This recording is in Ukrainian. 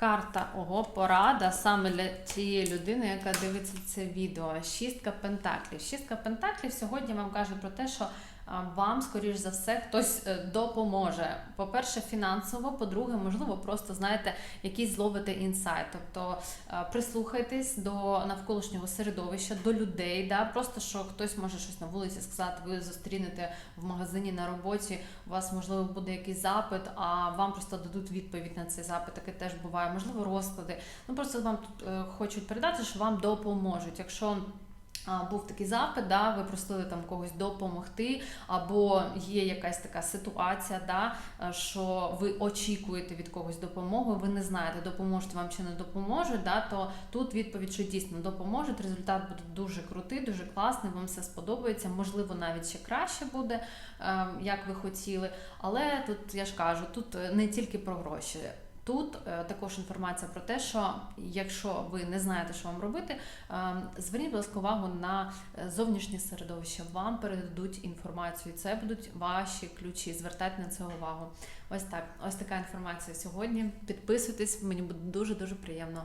Карта ого, порада саме для тієї людини, яка дивиться це відео. Шістка пентаклів. Шістка пентаклів сьогодні вам каже про те, що вам, скоріш за все, хтось е, допоможе. По-перше, фінансово, по-друге, можливо, просто знаєте, якийсь зловите інсайт. Тобто е, прислухайтесь до навколишнього середовища, до людей. Да? Просто що хтось може щось на вулиці сказати, ви зустрінете в магазині на роботі, у вас можливо буде якийсь запит, а вам просто дадуть відповідь на цей запит. Таке теж буває, можливо, розклади. Ну просто вам тут е, хочуть передати, що вам допоможуть. Якщо був такий запит, да, ви просили там когось допомогти, або є якась така ситуація, да, е, що ви очікуєте від когось допомоги, ви не знаєте, допоможуть вам чи не допоможуть, да, то тут відповідь, що дійсно допоможуть, результат буде дуже крутий, дуже класний, вам все сподобається, можливо, навіть ще краще буде, е, як ви хотіли. Але тут я ж кажу, тут е, не тільки про гроші. Тут е, також інформація про те, що якщо ви не знаєте, що вам робити, е, зверніть, будь ласка, увагу на е, зовнішнє середовище. Вам передадуть інформацію. Це будуть ваші ключі. Звертайте на це увагу. Ось так. Ось така інформація сьогодні. Підписуйтесь, мені буде дуже дуже приємно.